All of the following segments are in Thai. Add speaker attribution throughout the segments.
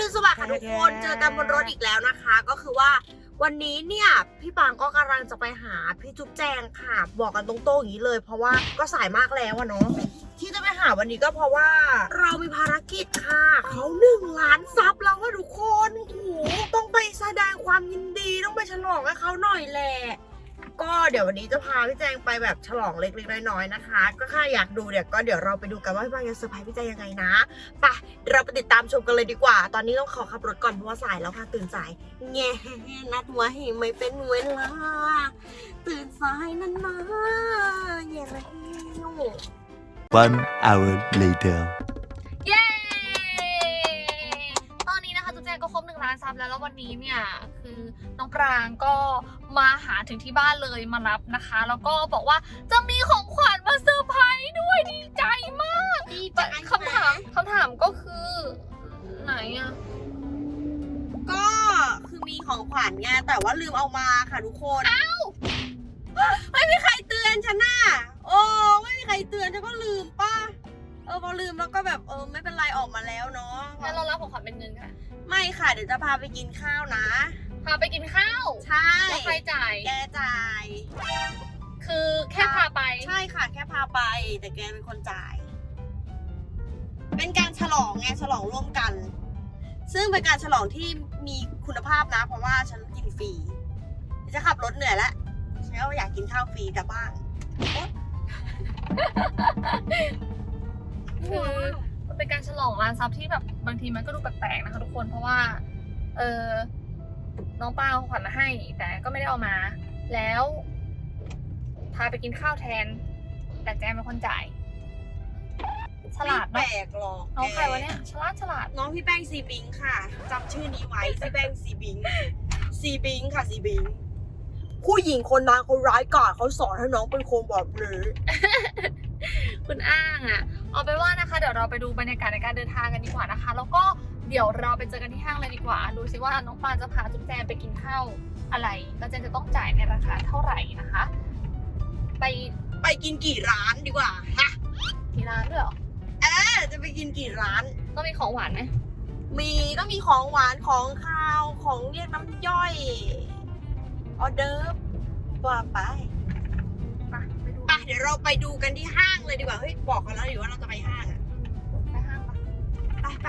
Speaker 1: รุณสวัสดิ์ค่ะทุกคนเจอกันบนรถอีกแล้วนะคะ ก็คือว่าวันนี้เนี่ยพี่ปางก็กำลังจะไปหาพี่จุ๊บแจงค่ะ บอกกันตรงๆอย่างนี้เลย เพราะว่าก็สายมากแล้วอะเนาะที่จะไปหาวันนี้ก็เพราะว่าเรามีภารกิจค่ะเขาหนึ่งล้านซับแล้วว่าทุกคนโอ้โหต้องไปแสดงความยินดีต้องไปฉลองกับเขาหน่อยแหละก็เดี๋ยววันนี้จะพาพี่แจงไปแบบฉลองเล็กๆน้อยๆนะคะ ก็ถ้าอยากดูเนี่ยก็เดี๋ยวเราไปดูกันว่าพี่ปางจะเซอร์ไพรส์พี่แจงยังไงนะไป เราไปติดตามชมกันเลยดีกว่า ตอนนี้ต้องขอขับรถก่อนเพราะว่าสายแล้วค่ะ ตื่นสายแง่นัดไว้ไม่เป็นเวลา ตื่นสายนั่นนะแย่แล้ว
Speaker 2: One hour later.
Speaker 3: เย้ ตอนนี้นะคะจุ๊บแจงก็ครบหนึ่งล้านซับแล้วแล้ววันนี้เนี่ย คือน้องปรางก็มาหาถึงที่บ้านเลยมารับนะคะ แล้วก็บอกว่าจะมีของขวัญมาเซอร์ไพรส์ด้วยดีใจมาก
Speaker 1: ดี ของขวัญไงแต่ว่าลืมเอามาค่ะทุกคนอ้าวไม่มีใครเตือนฉันน่ะโอ้ไม่มีใครเตือนฉันก็ลืมป่ะเออพอลืมแล้วก็แบบเออไม่เป็นไรออกมาแล้วเนาะ
Speaker 3: งั้นเรารับของขวัญเป็นเงินค่ะ
Speaker 1: ไม่ค่ะเดี๋ยวจะพาไปกินข้าวนะ
Speaker 3: พาไปกินข้าว
Speaker 1: ใช่
Speaker 3: แล้วใครจ่าย
Speaker 1: แกจ่าย
Speaker 3: คือแค่พาไป
Speaker 1: ใช่ค่ะ แค่พาไป แต่แกเป็นคนจ่าย เป็นการฉลองไงฉลองร่วมกัน ซึ่งเป็นการฉลองที่มีคุณภาพนะ เพราะว่าฉันกินฟรีจะขับรถเหนื่อยแล้วฉันก็อยากกินข้าวฟรีกับบ้าน
Speaker 3: คือมันเป็นการฉลองร้านซับที่แบบบางทีมันก็ดูแปลกๆนะคะทุกคนเพราะว่า เออน้องป้าเอาขวัญมาให้ แต่ก็ไม่ได้เอามา แล้ว พาไปกินข้าวแทน แต่แจมเป็นคนจ่าย ฉลาด
Speaker 1: ไม่
Speaker 3: เนาะ
Speaker 1: แปลกหรอก
Speaker 3: น้องใครวะเนี่ยฉลาดฉลาด
Speaker 1: น้องพี่แป้งซีบิงค่ะจำชื่อนี้ไว้พี่แป้งซีบิงซีบิงค่ะซีบิงผู้หญิงคนนั้นเขาร้ายกาจเขาสอนให้น้องเป็นคนแบบนี้
Speaker 3: คุณอ้างอะ่ะ เอาไปนว่านะคะ เดี๋ยวเราไปดูบรรยากาศในการเดินทางกันดีกว่านะคะ แล้วก็เดี๋ยวเราไปเจอกันที่ห้างเลยดีกว่า ดูซิว่าน้องปานจะพาจุ๊บแจมไปกินข้าวอะไรแล้วแจมจะต้องจ่ายในราคาเท่าไหร่นะคะ ไป
Speaker 1: ไปกินกี่ร้านดีกว่าฮะ
Speaker 3: ที่ร้านด้วยเหรอ
Speaker 1: เออจะ ไปกินกี่ร้าน
Speaker 3: ต้องมีของหวานไหม
Speaker 1: มีก็มีของหวานของคาวของเรียกน้ำย่อยออเดิร์ฟว่าไป
Speaker 3: ไปไปดู
Speaker 1: ไปเดี๋ยวเราไปดูกันที่ห้างเลยดีกว่าเฮ้ยบอกกันแล้วดิว่าเราจะไปห้างอะ
Speaker 3: ไปห้างปะ
Speaker 1: ไปไป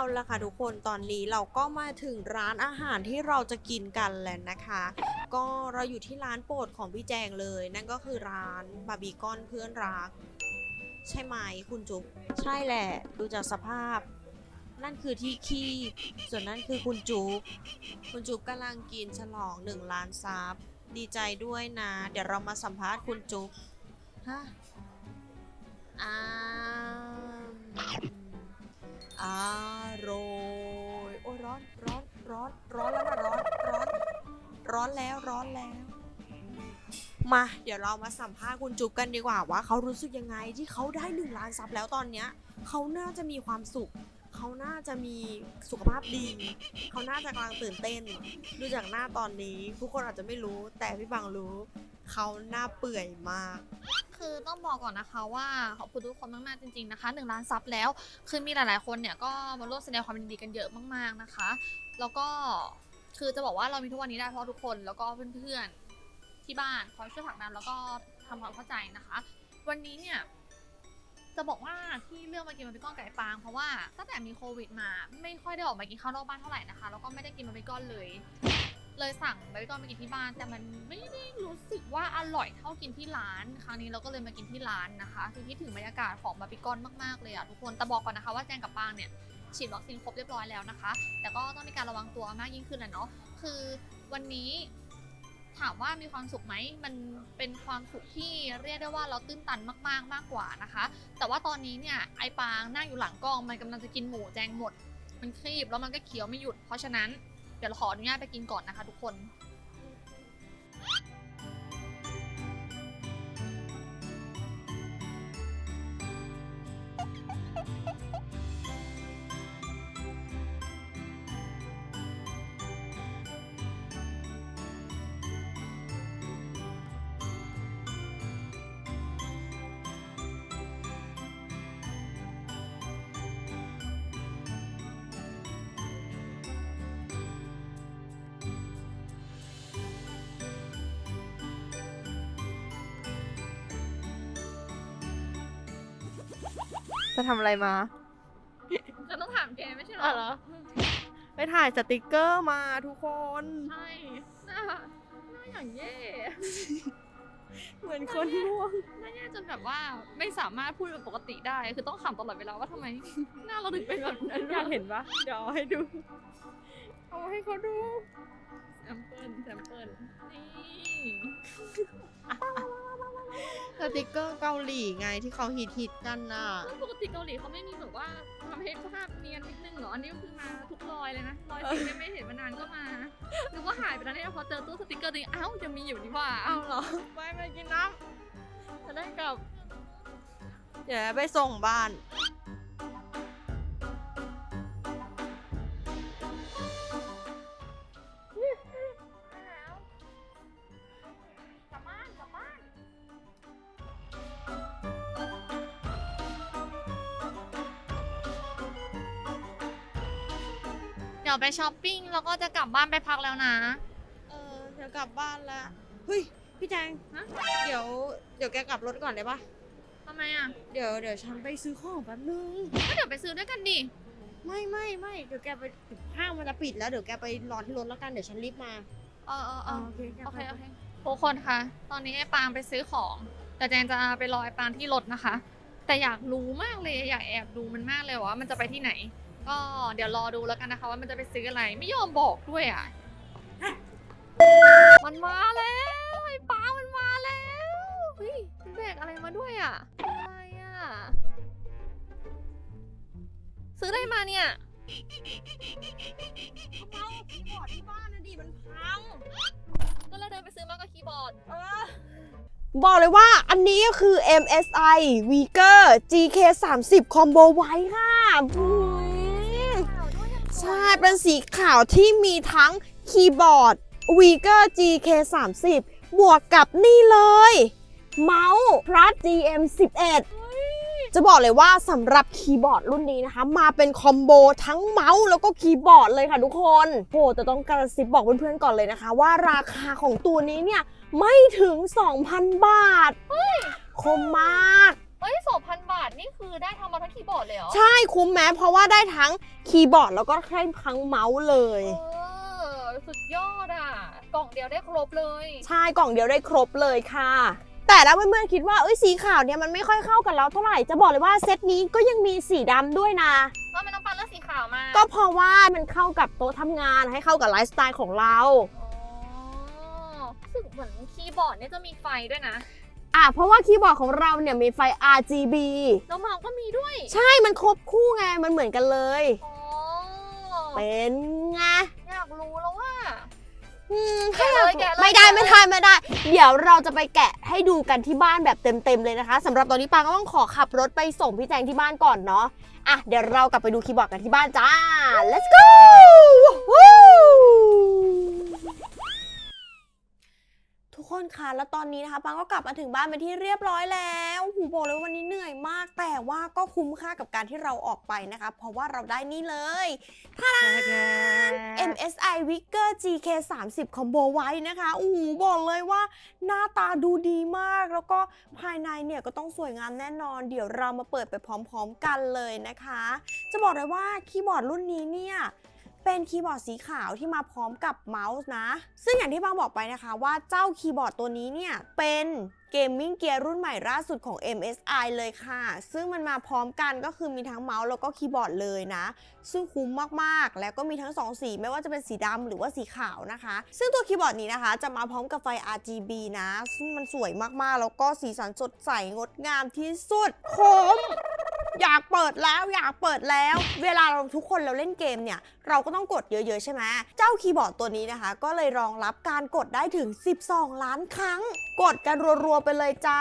Speaker 1: เอาละค่ะทุกคนตอนนี้เราก็มาถึงร้านอาหารที่เราจะกินกันแล้วนะคะ ก็เราอยู่ที่ร้านโปรดของพี่แจงเลย นั่นก็คือร้านบาร์บีคอนเพื่อนรัก ใช่ไหมคุณจุ๊บใช่แหละ ดูจากสภาพ นั่นคือที่ขี้ส่วนนั่นคือคุณจุ๊บคุณจุ๊บกำลังกินฉลองหนึ่งล้านซับดีใจด้วยนะ เดี๋ยวเรามาสัมภาษณ์คุณจุ๊บฮะอ้า อร่อยโอ้ยร้อนร้อนร้อนร้อนแล้วนะร้อนร้อนร้อนแล้วร้อนแล้ว มา เดี๋ยวเรามาสัมภาษณ์คุณจุ๊บกันดีกว่าว่าเขารู้สึกยังไงที่เขาได้หนึ่งล้านซับแล้วตอนเนี้ยเขาน่าจะมีความสุข เขาน่าจะมีสุขภาพดี เขาน่าจะกำลังตื่นเต้น ดูจากหน้าตอนนี้ ทุกคนอาจจะไม่รู้แต่พี่บังรู้ เขาหน้าเปื่อยมาก
Speaker 3: คือต้องบอกก่อนนะคะว่าขอบคุณทุกคนมากๆจริงๆนะคะหนึ่งล้านซับแล้ว คือมีหลายๆคนเนี่ยก็มาร่วมแสดงความยินดีกันเยอะมากๆนะคะ แล้วก็คือจะบอกว่าเรามีทุกวันนี้ได้เพราะทุกคนแล้วก็เพื่อนๆที่บ้านคอยช่วยผลักดันแล้วก็ทำความเข้าใจนะคะ วันนี้เนี่ยจะบอกว่าที่เลือกมากินบาร์บีคอนไก่ปางเพราะว่าตั้งแต่มีโควิดมาไม่ค่อยได้ออกมากินข้าวนอกบ้านเท่าไหร่นะคะแล้วก็ไม่ได้กินบาร์บีคอนเลย เลยสั่งบาร์บีคอนมากินที่บ้าน แต่มันไม่ได้รู้สึกว่าอร่อยเท่ากินที่ร้าน ครั้งนี้เราก็เลยมากินที่ร้านนะคะคือคิดถึงบรรยากาศของบาร์บีคอนมากๆเลยอะทุกคนแต่บอกก่อนนะคะว่าแจงกับปางเนี่ยฉีดวัคซีนครบเรียบร้อยแล้วนะคะ แต่ก็ต้องมีการระวังตัวมากยิ่งขึ้นนะเนาะคือวันนี้ถามว่ามีความสุขไหม มันเป็นความสุขที่เรียกได้ว่าเราตื้นตันมากๆมากกว่านะคะ แต่ว่าตอนนี้เนี่ยไอปางนั่งอยู่หลังกล้องมันกำลังจะกินหมูแจงหมด มันครีบแล้วมันก็เคี้ยวไม่หยุด เพราะฉะนั้น เดี๋ยวขออนุญาตไปกินก่อนนะคะทุกคน
Speaker 1: ทำอะไรมา
Speaker 3: จะต้องถามแกไม่ใช่เหร
Speaker 1: อ๋อ
Speaker 3: อ
Speaker 1: เหรอ ไปถ่ายสติกเกอร์มาทุกคน
Speaker 3: ใช่หน้าหน้าอย่างเย่
Speaker 1: เหมือนคนง่วง
Speaker 3: หน้าแย่จนแบบว่าไม่สามารถพูดแบบปกติได้ คือต้องขำตลอดเวลาว่าทำไม หน้าเราถึงเป็นแบบนั้น
Speaker 1: อยากเห็นปะเดี๋ยวเอาให้ดู เอาให้เขาดู
Speaker 3: แซมเปิลแซมเปิลนี่
Speaker 1: สติกเกอร์เกาหลีไงที่เขาฮิตฮิตๆกันน่ะ
Speaker 3: ซึ่งปกติเกาหลีเขาไม่มีแบบว่าทำให้ภาพเนียนนิดนึงเหรอ อันนี้คือมาทุกรอยเลยนะ รอยที่ไม่เห็นมานานก็มาหรือว่าหายไปแล้วเนี่ยพอเจอตู้สติกเกอร์ตัวนี้อ้าวยังมีอยู่นี่หว่า
Speaker 1: เอาเหรอ ไปไปกินน้ำจะได้กลับ เดี๋ยวไปส่งบ้าน
Speaker 3: ดี๋ยวไปช้อปปิ้งแล้วก็จะกลับบ้านไปพักแล้วนะ
Speaker 1: เออเดี๋ยวกลับบ้านแล้วเฮ้ยพี่แจง
Speaker 3: ฮะ
Speaker 1: เดี๋ยวเดี๋ยวแกกลับรถก่อนได้ปะ
Speaker 3: ทำไมอะ
Speaker 1: เดี๋ยวเดี๋ยวฉันไปซื้อของแป๊บนึง
Speaker 3: ก็เดี๋ยวไปซื้อด้วยกันดิ
Speaker 1: ไม่ไม่ไม่เดี๋ยวแกไปห้างมันจะปิดแล้วเดี๋ยวแกไปรอที่รถแล้วกันเดี๋ยวฉันรีบมา
Speaker 3: เออเออเออ
Speaker 1: โอเคแก
Speaker 3: โอเค
Speaker 1: ไป
Speaker 3: โอเคทุกคนคะ ตอนนี้ไอ้ปางไปซื้อของ แต่แจนจะไปรอไอ้ปางที่รถนะคะ แต่อยากรู้มากเลยอยากแอบดูมันมากเลยว่ามันจะไปที่ไหน ก็เดี๋ยวรอดูแล้วกันนะคะ ว่ามันจะไปซื้ออะไรไม่ยอมบอกด้วยอะ มันมาแล้วไอ้ปางมันมาแล้วเฮ้ยมันแบกอะไรมาด้วยอะอะไรอะซื้ออะไรมาเนี่ย
Speaker 1: เมาคีย์บอร์ดที่บ้านนะดิมันพัง
Speaker 3: ก็เราเดินไปซื้อมากับคีย์บอร์ด
Speaker 1: บอกเลยว่าอันนี้ก็คือ MSI v e g e r GK 3 0 Combo ไว้ค่ะอืม ใช่เป็นสีขาวที่มีทั้งคีย์บอร์ด v e g e r GK 3 0บวกกับนี่เลย เมาส์ Plus GM 11จะบอกเลยว่าสำหรับคีย์บอร์ดรุ่นนี้นะคะ มาเป็นคอมโบทั้งเมาส์แล้วก็คีย์บอร์ดเลยค่ะทุกคนโหแต่ต้องกระซิบบอกเพื่อนๆก่อนเลยนะคะ ว่าราคาของตัวนี้เนี่ย ไม่ถึง 2,000 บาท คมมาก
Speaker 3: เอ้ยสองพันบา ทนี่คือได้ทำมาทั้งคีย์บอร์ดเลยเหรอ
Speaker 1: ใช่คุ้มแม้เพราะว่าได้ทั้งคีย์บอร์ดแล้วก็ได้ทั้งเมาส์เลย
Speaker 3: เออ สุดยอดอะ กล่องเดียวได้ครบเลย
Speaker 1: ใช่กล่องเดียวได้ครบเลยค่ะ แต่ถ้าเพื่อนๆคิดว่าเอ้ยสีขาวเนี่ยมันไม่ค่อยเข้ากับเราเท่าไหร่จะบอกเลยว่าเซตนี้ก็ยังมีสีดำด้วยนะ
Speaker 3: ว่าไม่ต้องปันเลือกสีขาวมา
Speaker 1: ก็เพราะว่ามันเข้ากับโต๊ะทำงานให้เข้ากับไลฟ์สไตล์ของเรา
Speaker 3: อ๋อรู้สึกเหมือนคีย์บอร์ดเนี่ยจะมีไฟด้วยนะ
Speaker 1: อะเพราะว่าคีย์บอร์ดของเราเนี่ยมีไฟ RGB
Speaker 3: แล้วเมาส์ก็มีด้วย
Speaker 1: ใช่มันครบคู่ไงมันเหมือนกันเลย
Speaker 3: อ๋อ
Speaker 1: เป็นไง
Speaker 3: อยากรู้แล้วว่า
Speaker 1: อืม
Speaker 3: แกะเลยแกะเลย
Speaker 1: ไม่ได้
Speaker 3: แกะเลย
Speaker 1: ไม่ได้ไม่ได้ เดี๋ยวเราจะไปแกะให้ดูกันที่บ้านแบบเต็มๆเลยนะคะสำหรับตอนนี้ปางก็ต้องขอขับรถไปส่งพี่แจงที่บ้านก่อนเนาะอะเดี๋ยวเรากลับไปดูคีย์บอร์ดกันที่บ้านจ้า let's go วู้ คนคะแล้วตอนนี้นะคะปังก็กลับมาถึงบ้านเป็นที่เรียบร้อยแล้วหูบอกเลยว่าวันนี้เหนื่อยมาก แต่ว่าก็คุ้มค่ากับการที่เราออกไปนะคะ เพราะว่าเราได้นี่เลย MSI Wicker GK 30 Combo ไว้นะคะโอ้โหบอกเลยว่าหน้าตาดูดีมาก แล้วก็ภายในเนี่ยก็ต้องสวยงามแน่นอน เดี๋ยวเรามาเปิดไปพร้อม ๆ กันเลยนะคะ จะบอกเลยว่าคีย์บอร์ดรุ่นนี้เนี่ย เป็นคีย์บอร์ดสีขาวที่มาพร้อมกับเมาส์นะ ซึ่งอย่างที่บางบอกไปนะคะว่าเจ้าคีย์บอร์ดตัวนี้เนี่ย เป็นเกมมิ่งเกียร์รุ่นใหม่ล่าสุดของ MSI เลยค่ะ ซึ่งมันมาพร้อมกันก็คือมีทั้งเมาส์แล้วก็คีย์บอร์ดเลยนะ ซึ่งคุ้มมากๆ แล้วก็มีทั้ง 2 สี ไม่ว่าจะเป็นสีดำหรือว่าสีขาวนะคะ ซึ่งตัวคีย์บอร์ดนี้นะคะ จะมาพร้อมกับไฟ RGB นะ ซึ่งมันสวยมากๆ แล้วก็สีสันสดใสงดงามที่สุดคม อยากเปิดแล้วอยากเปิดแล้ว เวลาเราทุกคนเราเล่นเกมเนี่ย เราก็ต้องกดเยอะๆใช่ไหมเจ้าคีย์บอร์ดตัวนี้นะคะ ก็เลยรองรับการกดได้ถึง 12 ล้านครั้ง กดกันรัวๆไปเลยจ้า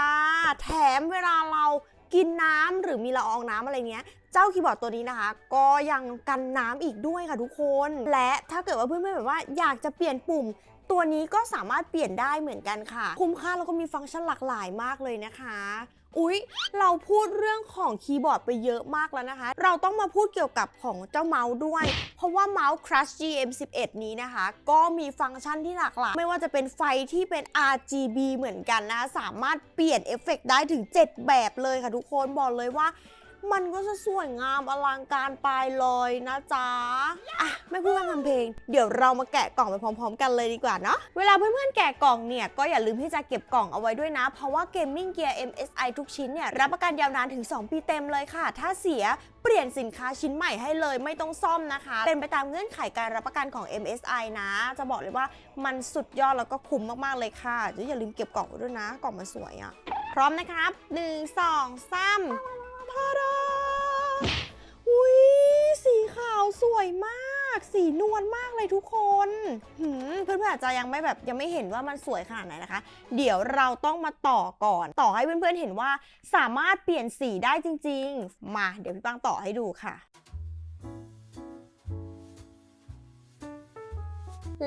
Speaker 1: แถมเวลาเรากินน้ำหรือมีละอองน้ำอะไรเงี้ย เจ้าคีย์บอร์ดตัวนี้นะคะ ก็ยังกันน้ำอีกด้วยค่ะทุกคน และถ้าเกิดว่าเพื่อนๆแบบว่าอยากจะเปลี่ยนปุ่ม ตัวนี้ก็สามารถเปลี่ยนได้เหมือนกันค่ะ คุ้มค่าแล้วก็มีฟังก์ชันหลากหลายมากเลยนะคะ อุ๊ย เราพูดเรื่องของคีย์บอร์ดไปเยอะมากแล้วนะคะ เราต้องมาพูดเกี่ยวกับของเจ้าเมาส์ด้วย เพราะว่าเมาส์ Crush GM11 นี้นะคะ ก็มีฟังก์ชันที่หลากหลาย ไม่ว่าจะเป็นไฟที่เป็น RGB เหมือนกันนะคะ สามารถเปลี่ยนเอฟเฟกต์ได้ถึง 7 แบบเลยค่ะทุกคน บอกเลยว่า มันก็จะสวยงามอลังการไปเลยนะจ๊ะ อะไม่พูดว่าทำเพลง เดี๋ยวเรามาแกะกล่องไปพร้อม ๆ กันเลยดีกว่าเนาะ เวลาเพื่อนๆแกะกล่องเนี่ย ก็อย่าลืมที่จะเก็บกล่องเอาไว้ด้วยนะ เพราะว่าเกมมิ่งเกียร์ MSI ทุกชิ้นเนี่ย รับประกันยาวนานถึง 2 ปีเต็มเลยค่ะ ถ้าเสียเปลี่ยนสินค้าชิ้นใหม่ให้เลยไม่ต้องซ่อมนะคะ เป็นไปตามเงื่อนไขการรับประกันของ MSI นะ จะบอกเลยว่ามันสุดยอดแล้วก็คุ้มมากๆเลยค่ะอย่าลืมเก็บกล่องไว้ด้วยนะ กล่องมันสวยอะพร้อมนะครับ 1 2 3 ทาดาอุ้ยสีขาวสวยมาก สีนวลมากเลยทุกคนหืมเพื่อนๆอาจจะยังไม่แบบยังไม่เห็นว่ามันสวยขนาดไหนนะคะ เดี๋ยวเราต้องมาต่อก่อน ต่อให้เพื่อนๆเห็นว่าสามารถเปลี่ยนสีได้จริง ๆ มาเดี๋ยวพี่ปังต่อให้ดูค่ะ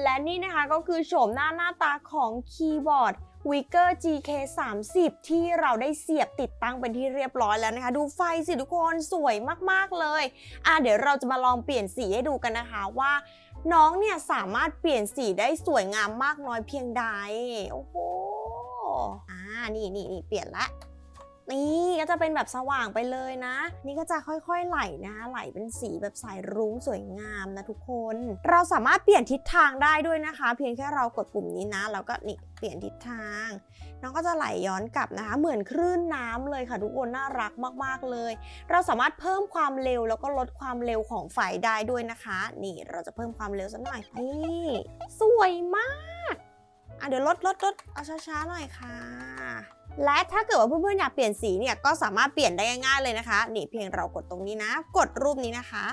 Speaker 1: และนี่นะคะก็คือโฉมหน้าหน้าตาของคีย์บอร์ด w i g e r GK 30ที่เราได้เสียบติดตั้งเป็นที่เรียบร้อยแล้วนะคะ ดูไฟสิทุกคนสวยมากๆเลยอะเดี๋ยวเราจะมาลองเปลี่ยนสีให้ดูกันนะคะว่าน้องเนี่ยสามารถเปลี่ยนสีได้สวยงามมากน้อยเพียงใด โอ้โห อ่า นี่นี่นี่เปลี่ยนละ นี่ก็จะเป็นแบบสว่างไปเลยนะ นี่ก็จะค่อยๆไหลนะ ไหลเป็นสีแบบสายรุ้งสวยงามนะทุกคน เราสามารถเปลี่ยนทิศทางได้ด้วยนะคะ เพียงแค่เรากดปุ่มนี้นะแล้วก็นี่เปลี่ยนทิศทาง น้องก็จะไหลย้อนกลับนะคะ เหมือนคลื่นน้ำเลยค่ะทุกคนน่ารักมากๆเลย เราสามารถเพิ่มความเร็วแล้วก็ลดความเร็วของไฟได้ด้วยนะคะ นี่เราจะเพิ่มความเร็วสักหน่อยนี่สวยมากอะเดี๋ยวลดลดลดเอาช้าๆหน่อยค่ะ และถ้าเกิดว่าเพื่อนๆอยากเปลี่ยนสีเนี่ยก็สามารถเปลี่ยนได้ง่ายๆเลยนะคะ นี่เพียงเรากดตรงนี้นะ กดรูปนี้นะคะ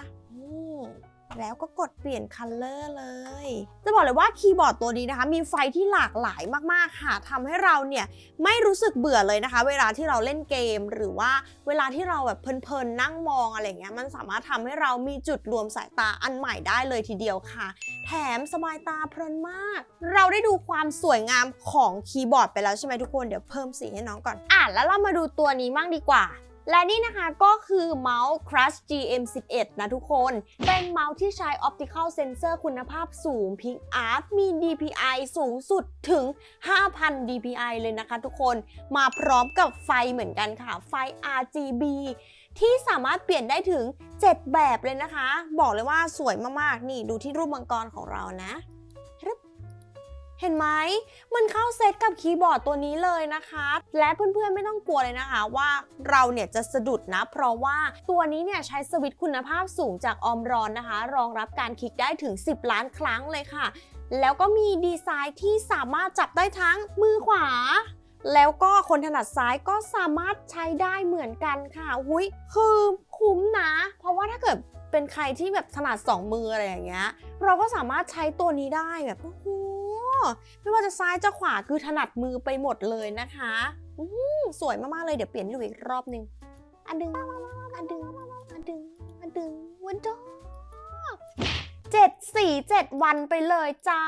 Speaker 1: แล้วก็กดเปลี่ยนคัลเลอร์เลย จะบอกเลยว่าคีย์บอร์ดตัวนี้นะคะ มีไฟที่หลากหลายมากๆค่ะทำให้เราเนี่ยไม่รู้สึกเบื่อเลยนะคะ เวลาที่เราเล่นเกม หรือว่าเวลาที่เราแบบเพลินๆนั่งมองอะไรเงี้ยมันสามารถทำให้เรามีจุดรวมสายตาอันใหม่ได้เลยทีเดียวค่ะ แถมสบายตาเพลินมาก เราได้ดูความสวยงามของคีย์บอร์ดไปแล้วใช่ไหมทุกคนเดี๋ยวเพิ่มสีให้น้องก่อนอะแล้วเรามาดูตัวนี้มั่งดีกว่า และนี่นะคะก็คือเมาส์ Crush GM11 นะทุกคน เป็นเมาส์ที่ใช้ Optical Sensor คุณภาพสูง PixArt มี DPI สูงสุดถึง 5,000 DPI เลยนะคะทุกคน มาพร้อมกับไฟเหมือนกันค่ะ ไฟ RGB ที่สามารถเปลี่ยนได้ถึง 7 แบบเลยนะคะ บอกเลยว่าสวยมาก ๆ นี่ดูที่รูปมังกรของเรานะ เห็นไหมมันเข้าเซตกับคีย์บอร์ดตัวนี้เลยนะคะ และเพื่อนๆไม่ต้องกลัวเลยนะคะว่าเราเนี่ยจะสะดุดนะ เพราะว่าตัวนี้เนี่ยใช้สวิตช์คุณภาพสูงจากออมรอนนะคะ รองรับการคลิกได้ถึง 10 ล้านครั้งเลยค่ะ แล้วก็มีดีไซน์ที่สามารถจับได้ทั้งมือขวา แล้วก็คนถนัดซ้ายก็สามารถใช้ได้เหมือนกันค่ะหุยคือคุ้มนะ เพราะว่าถ้าเกิดเป็นใครที่แบบถนัดสองมืออะไรอย่างเงี้ย เราก็สามารถใช้ตัวนี้ได้แบบโอ้ ไม่ว่าจะซ้ายจะขวาคือถนัดมือไปหมดเลยนะคะสวยมากๆเลยเดี๋ยวเปลี่ยนให้ดูอีกรอบหนึงอันดึงอันดึงอันดึงอันดึงวันดอกเจ็ดสี่เจ็ดวันไปเลยจ้า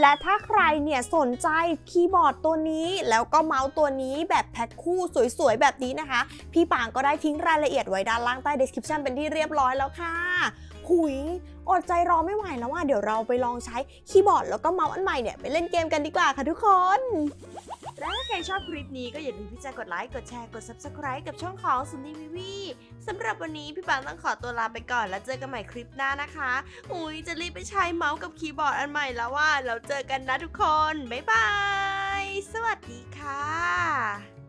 Speaker 1: และถ้าใครเนี่ยสนใจคีย์บอร์ดตัวนี้ แล้วก็เมาส์ตัวนี้แบบแพ็คคู่สวยๆ แบบนี้นะคะ พี่ปางก็ได้ทิ้งรายละเอียดไว้ด้านล่างใต้ description เป็นที่เรียบร้อยแล้วค่ะ หุย อดใจรอไม่ไหวแล้วว่าเดี๋ยวเราไปลองใช้คีย์บอร์ดแล้วก็เมาส์อันใหม่เนี่ยไปเล่นเกมกันดีกว่าค่ะทุกคน และถ้าใครชอบคลิปนี้ก็อย่าลืมที่จะกดไลค์ กดแชร์ กด subscribe กับช่องของซุนีวิวีสำหรับวันนี้พี่ปังต้องขอตัวลาไปก่อนแล้วเจอกันใหม่คลิปหน้านะคะอุ้ยจะรีบไปใช้เมาส์กับคีย์บอร์ดอันใหม่แล้วว่าเราเจอกันนะทุกคน บ๊ายบาย สวัสดีค่ะ